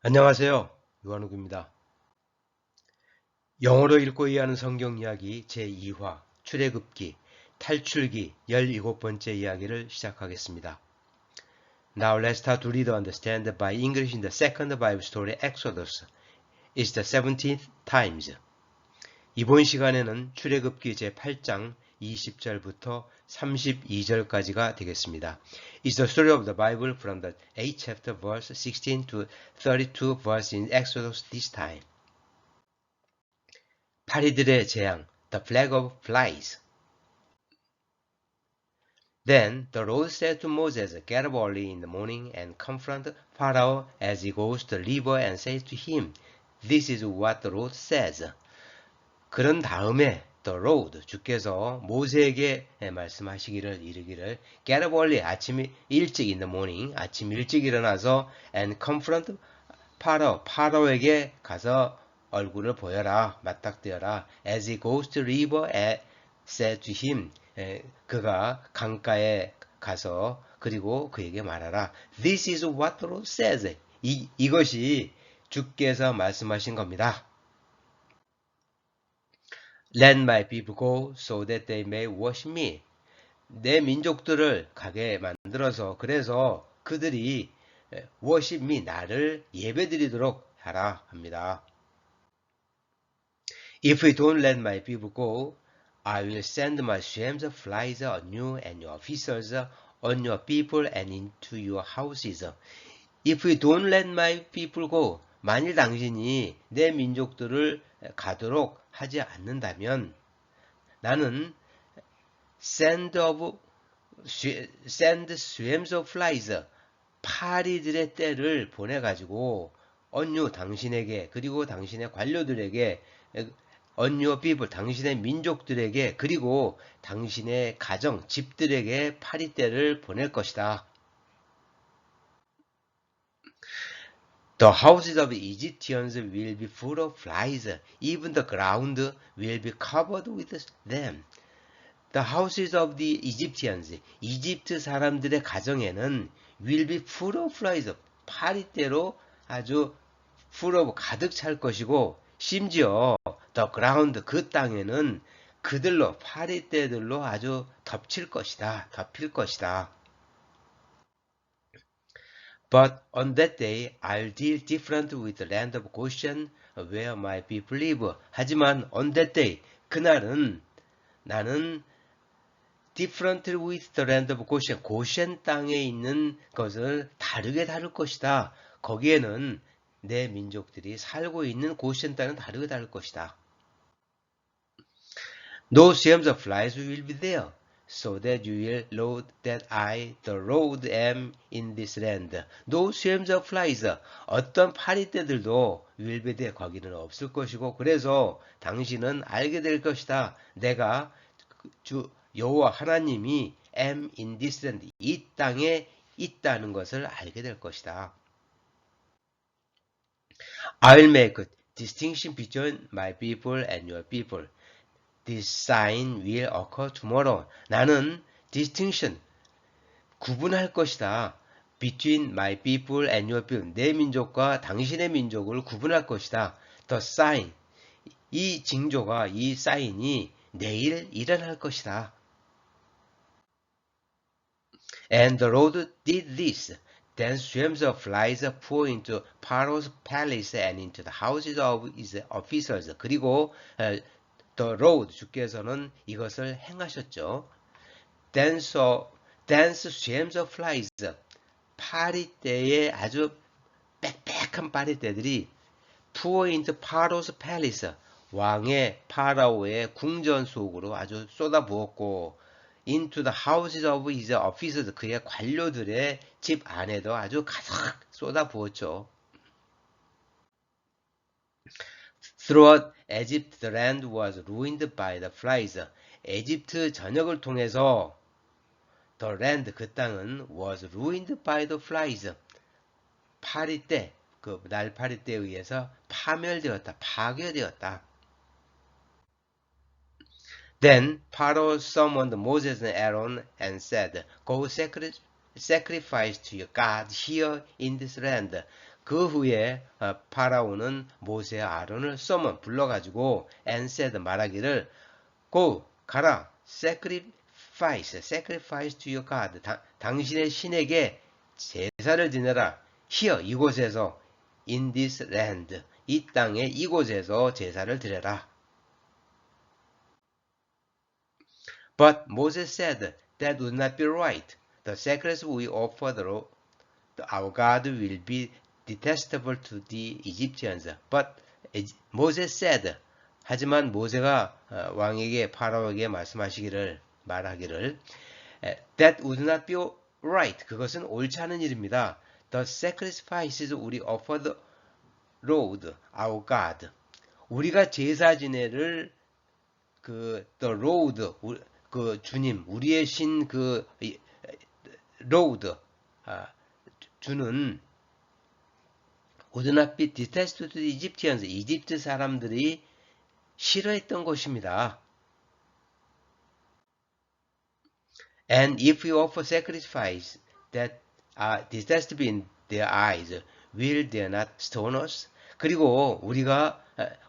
안녕하세요. 요한욱입니다. 영어로 읽고 이해하는 성경 이야기 제2화 출애굽기 탈출기 17번째 이야기를 시작하겠습니다. Now let's start to read and understand by English in the second Bible story Exodus. It's the 17th times. 이번 시간에는 출애굽기 제8장 20절부터 32절까지가 되겠습니다. It's the story of the Bible from the 8th chapter verse 16 to 32 verse in Exodus this time. 파리들의 재앙, the plague of flies. Then the Lord said to Moses, Get up early in the morning and confront Pharaoh as he goes to the river and say to him, This is what the Lord says. 그런 다음에 the Lord 주께서 모세에게 말씀하시기를 이르기를 Get up early 아침 일찍 in the morning 아침 일찍 일어나서 and confront Pharaoh 파라오에게 가서 얼굴을 보여라 맞닥뜨려라 as he goes to river and said to him 그가 강가에 가서 그리고 그에게 말하라 This is what the Lord says 이, 이것이 주께서 말씀하신 겁니다. Let my people go so that they may worship me. 내 민족들을 가게 만들어서 그래서 그들이 worship me 나를 예배드리도록 하라 합니다. If we don't let my people go, I will send my swarms of flies on you and your officers, on your people and into your houses. If we don't let my people go, 만일 당신이 내 민족들을 가도록 하지 않는다면 나는 send of send swarms of flies 파리들의 떼를 보내 가지고 언유 당신에게 그리고 당신의 관료들에게 언유 people 당신의 민족들에게 그리고 당신의 가정 집들에게 파리떼를 보낼 것이다. The houses of Egyptians will be full of flies. Even the ground will be covered with them. The houses of the Egyptians. 이집트 사람들의 가정에는 will be full of flies. 파리떼로 아주 full of 가득 찰 것이고 심지어 the ground 그 땅에는 그들로 파리떼들로 아주 덮칠 것이다. 덮일 것이다. But on that day I'll deal different with the land of Goshen where my people live. 하지만 on that day 그날은 나는 different with the land of Goshen 고셴 땅에 있는 것을 다르게 다룰 것이다. 거기에는 내 민족들이 살고 있는 고셴 땅은 다르게 다룰 것이다. No swarms of flies will be there. So that you will know that I, the Lord, am in this land. No swarms of flies. 어떤 파리떼들도 will be there. 거기는 없을 것이고 그래서 당신은 알게 될 것이다. 내가 주 여호와 하나님이 am in this land. 이 땅에 있다는 것을 알게 될 것이다. I'll make a distinction between my people and your people. This sign will occur tomorrow. 나는 distinction, 구분할 것이다. Between my people and your people. 내 민족과 당신의 민족을 구분할 것이다. The sign. 이 징조가, 이 사인이 내일 일어날 것이다. And the Lord did this. Then swarms of flies flew into Pharaoh's palace and into the houses of his officers. 그리고 the road 주께서는 이것을 행하셨죠. dance, dance of flies 파리떼의 아주 빽빽한 파리떼들이 pour into Pharaoh's palace 왕의 파라오의 궁전 속으로 아주 쏟아부었고 into the houses of his officers 그의 관료들의 집 안에도 아주 가득 쏟아부었죠. Throughout Egypt, the land was ruined by the flies. 에집트 전역을 통해서 the land 그 땅은 was ruined by the flies. 파리떼 그 날파리떼에 의해서 파멸되었다, 파괴되었다. Then Pharaoh summoned Moses and Aaron and said, Go sacrifice to your God here in this land. 그 후에 어, 파라오는 모세 아론을 써먼 불러가지고 said 말하기를 go 가라 sacrifice sacrifice to your God 다, 당신의 신에게 제사를 지내라 here 이곳에서 in this land 이 땅에 이곳에서 제사를 드려라. But Moses said that would not be right. The sacrifice we offer the, our God will be detestable to the Egyptians. But Moses said 하지만 모세가 왕에게 파라오에게 말씀하시기를 말하기를 that would not be right. 그것은 옳지 않은 일입니다. The sacrifices we offer the Lord, our God. 우리가 제사 지내를 그 the Lord, 그 주님, 우리의 신그 Lord 아, 주는 to the Egyptians. 이집트 사람들이 싫어했던 것입니다. And if we offer sacrifice that are detestable in their eyes, will they not stone us? 그리고 우리가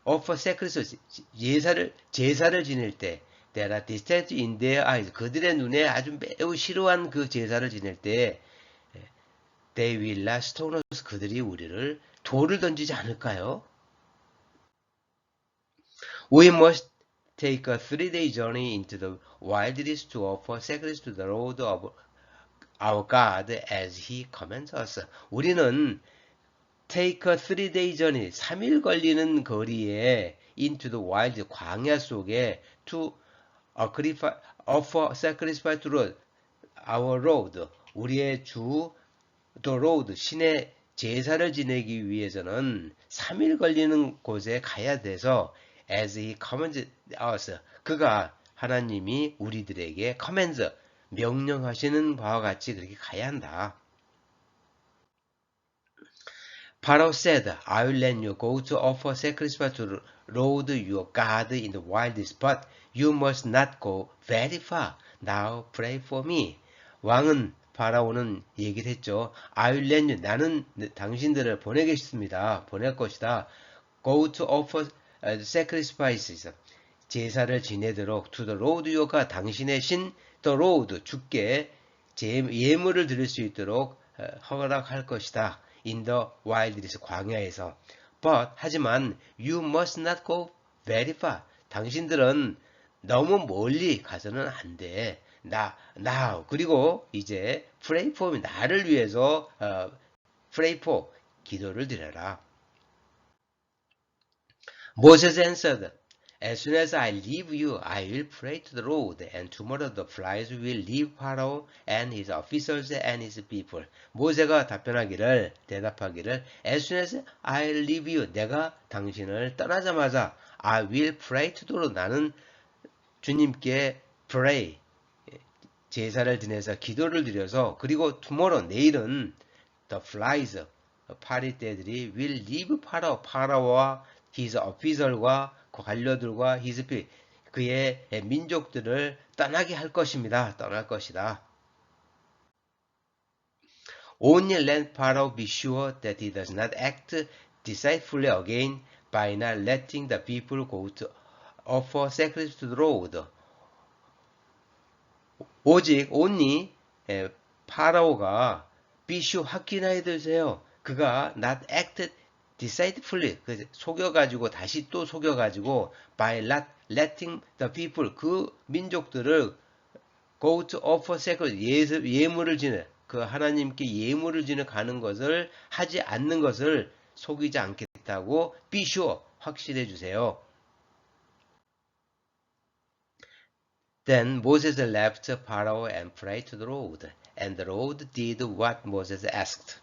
offer sacrifice 제사를 제사를 지낼 때 that are detested in their eyes 그들의 눈에 아주 매우 싫어한 그 제사를 지낼 때 they will not stone us 그들이 우리를 돌을 던지지 않을까요? We must take a three-day journey into the wilderness to offer sacrifice to the Lord of our God as He commands us. 우리는 take a three-day journey, 3일 걸리는 거리에 into the wild, 광야 속에 to offer sacrifice to our Lord, 우리의 주 the Lord, 신의 제사를 지내기 위해서는 3일 걸리는 곳에 가야 돼서 as he commands us 그가 하나님이 우리들에게 commands 명령하시는 바와 같이 그렇게 가야 한다. Pharaoh said, I will let you go to offer sacrifice to Lord your God in the wilderness, but you must not go very far. Now pray for me. 왕은 파라오는 얘기를 했죠. I will let you. 나는 당신들을 보내겠습니다. 보낼 것이다. Go to offer sacrifices. 제사를 지내도록 to the Lord your가 당신의 신 the Lord 주께 예물을 드릴 수 있도록 허락할 것이다. in the wilderness 광야에서. But 하지만 you must not go very far. 당신들은 너무 멀리 가서는 안 돼. 나, now. 그리고 이제 pray for. 나를 위해서 어, pray for 기도를 드려라. Moses answered, As soon as I leave you, I will pray to the Lord, and tomorrow the flies will leave Pharaoh and his officers and his people. 모세가 답변하기를, 대답하기를, As soon as I leave you, 내가 당신을 떠나자마자, I will pray to the Lord. 나는 주님께 pray, 제사를 지내서 기도를 드려서, 그리고 tomorrow, 내일은 the flies, 파리 떼들이 will leave Pharaoh, 파라오와 his officer과 관료들과 히스피 그의 민족들을 떠나게 할 것입니다. 떠날 것이다. Only let Pharaoh be sure that he does not act deceitfully again by not letting the people go to offer sacrifice to the Lord. 오직 only 파라오가 be sure 확인해 주세요. 그가 not act deceitfully 그 속여가지고 다시 또 속여가지고 by not letting the people 그 민족들을 go to offer sacrifice 예물을 지내 그 하나님께 예물을 지내 가는 것을 하지 않는 것을 속이지 않겠다고 be sure 확실해 주세요. Then Moses left Pharaoh and prayed to the Lord, and the Lord did what Moses asked.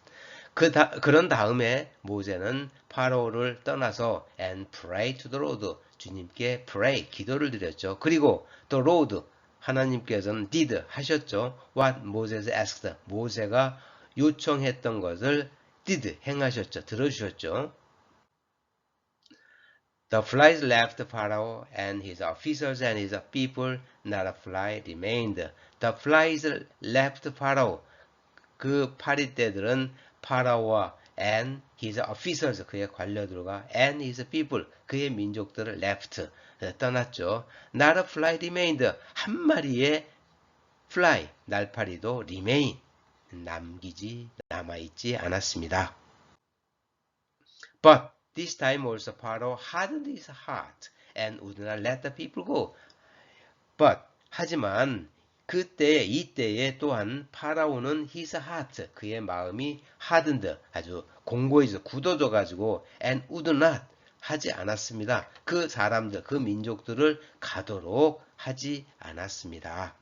그 다, 그런 다음에 모세는 파로를 떠나서 and pray to the Lord 주님께 pray 기도를 드렸죠. 그리고 또 Lord 하나님께서는 did 하셨죠. What Moses asked 모세가 요청했던 것을 did 행하셨죠. 들어주셨죠. The flies left Pharaoh and his officers and his people. Not a fly remained. The flies left Pharaoh. 그 파리떼들은 파라오와 and his officers 그의 관료들과 and his people 그의 민족들을 left 떠났죠. Not a fly remained 한 마리의 fly 날파리도 remain 남기지 남아있지 않았습니다. But this time also Pharaoh hardened his heart and would not let the people go. But 하지만 그때 이때에 또한 파라오는 his heart 그의 마음이 hardened 아주 공고해져 굳어져 가지고 and would not 하지 않았습니다. 그 사람들 그 민족들을 가도록 하지 않았습니다.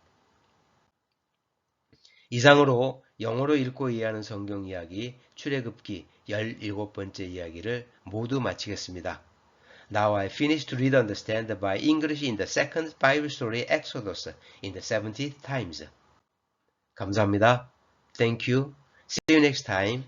이상으로 영어로 읽고 이해하는 성경 이야기 출애굽기 17번째 이야기를 모두 마치겠습니다. Now I finish to read understand by English in the second Bible story Exodus in the 70th times. 감사합니다. Thank you. See you next time.